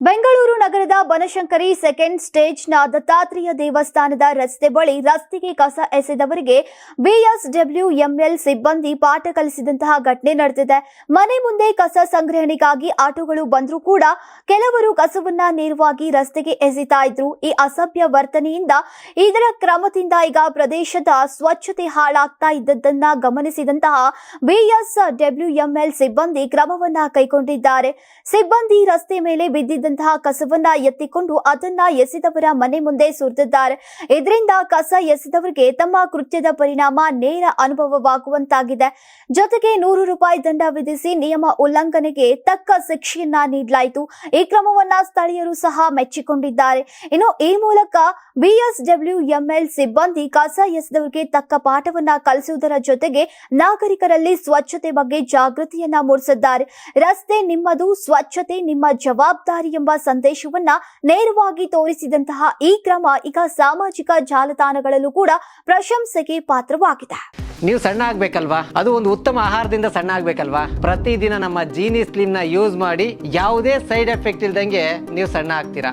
ಬೆಂಗಳೂರು ನಗರದ ಬನಶಂಕರಿ ಸೆಕೆಂಡ್ ಸ್ಟೇಜ್ನ ದತ್ತಾತ್ರೇಯ ದೇವಸ್ಥಾನದ ರಸ್ತೆ ಬಳಿ ರಸ್ತೆಗೆ ಕಸ ಎಸೆದವರಿಗೆ ಬಿಎಸ್ಡಬ್ಲ್ಯೂಎಂಎಲ್ ಸಿಬ್ಬಂದಿ ಪಾಠ ಕಲಿಸಿದಂತಹ ಘಟನೆ ನಡೆದಿದೆ. ಮನೆ ಮುಂದೆ ಕಸ ಸಂಗ್ರಹಣೆಗಾಗಿ ಆಟೋಗಳು ಬಂದರೂ ಕೂಡ ಕೆಲವರು ಕಸವನ್ನ ನೇರವಾಗಿ ರಸ್ತೆಗೆ ಎಸೆತಾ ಇದ್ರು. ಈ ಅಸಭ್ಯ ವರ್ತನೆಯಿಂದ ಇದರ ಕ್ರಮದಿಂದ ಈಗ ಪ್ರದೇಶದ ಸ್ವಚ್ಛತೆ ಹಾಳಾಗ್ತಾ ಇದ್ದದ್ದನ್ನ ಗಮನಿಸಿದಂತಹ ಬಿಎಸ್ಡಬ್ಲ್ಯೂಎಂಎಲ್ ಸಿಬ್ಬಂದಿ ಕ್ರಮವನ್ನ ಕೈಗೊಂಡಿದ್ದಾರೆ. ಸಿಬ್ಬಂದಿ ರಸ್ತೆ ಮೇಲೆ ಬಿದ್ದಿದ್ದಂತಹ ಕಸವನ್ನ ಎತ್ತಿಕೊಂಡು ಅದನ್ನ ಎಸೆದವರ ಮನೆ ಮುಂದೆ ಸುರಿದಿದ್ದಾರೆ. ಇದರಿಂದ ಕಸ ಎಸೆದವರಿಗೆ ತಮ್ಮ ಕೃತ್ಯದ ಪರಿಣಾಮ ನೇರ ಅನುಭವವಾಗುವಂತಾಗಿದೆ. ಜೊತೆಗೆ ನೂರು ರೂಪಾಯಿ ದಂಡ ವಿಧಿಸಿ ನಿಯಮ ಉಲ್ಲಂಘನೆಗೆ ತಕ್ಕ ಶಿಕ್ಷೆಯನ್ನ ನೀಡಲಾಯಿತು. ಈ ಕ್ರಮವನ್ನ ಸ್ಥಳೀಯರು ಸಹ ಮೆಚ್ಚಿಕೊಂಡಿದ್ದಾರೆ. ಇನ್ನು ಈ ಮೂಲಕ ಬಿಎಸ್ಡಬ್ಲ್ಯೂಎಂಎಲ್ ಸಿಬ್ಬಂದಿ ಕಸ ಎಸೆದವರಿಗೆ ತಕ್ಕ ಪಾಠವನ್ನ ಕಲಿಸುವುದರ ಜೊತೆಗೆ ನಾಗರಿಕರಲ್ಲಿ ಸ್ವಚ್ಛತೆ ಬಗ್ಗೆ ಜಾಗೃತಿಯನ್ನ ಮೂಡಿಸಿದ್ದಾರೆ. ರಸ್ತೆ ನಿಮ್ಮದು, ಸ್ವಚ್ಛತೆ ನಿಮ್ಮ ಜವಾಬ್ದಾರಿ ಎಂಬ ಸಂದೇಶವನ್ನ ನೇರವಾಗಿ ತೋರಿಸಿದಂತಹ ಈ ಕ್ರಮ ಈಗ ಸಾಮಾಜಿಕ ಜಾಲತಾಣಗಳಲ್ಲೂ ಕೂಡ ಪ್ರಶಂಸೆಗೆ ಪಾತ್ರವಾಗಿದೆ. ನೀವು ಸಣ್ಣ ಆಗ್ಬೇಕಲ್ವಾ? ಅದು ಒಂದು ಉತ್ತಮ ಆಹಾರದಿಂದ ಸಣ್ಣ ಆಗ್ಬೇಕಲ್ವಾ? ಪ್ರತಿದಿನ ನಮ್ಮ ಜೀನಿ ಸ್ಲಿಮ್ನ ಯೂಸ್ ಮಾಡಿ ಯಾವುದೇ ಸೈಡ್ ಎಫೆಕ್ಟ್ ಇಲ್ದಂಗೆ ನೀವು ಸಣ್ಣ ಆಗ್ತೀರಾ?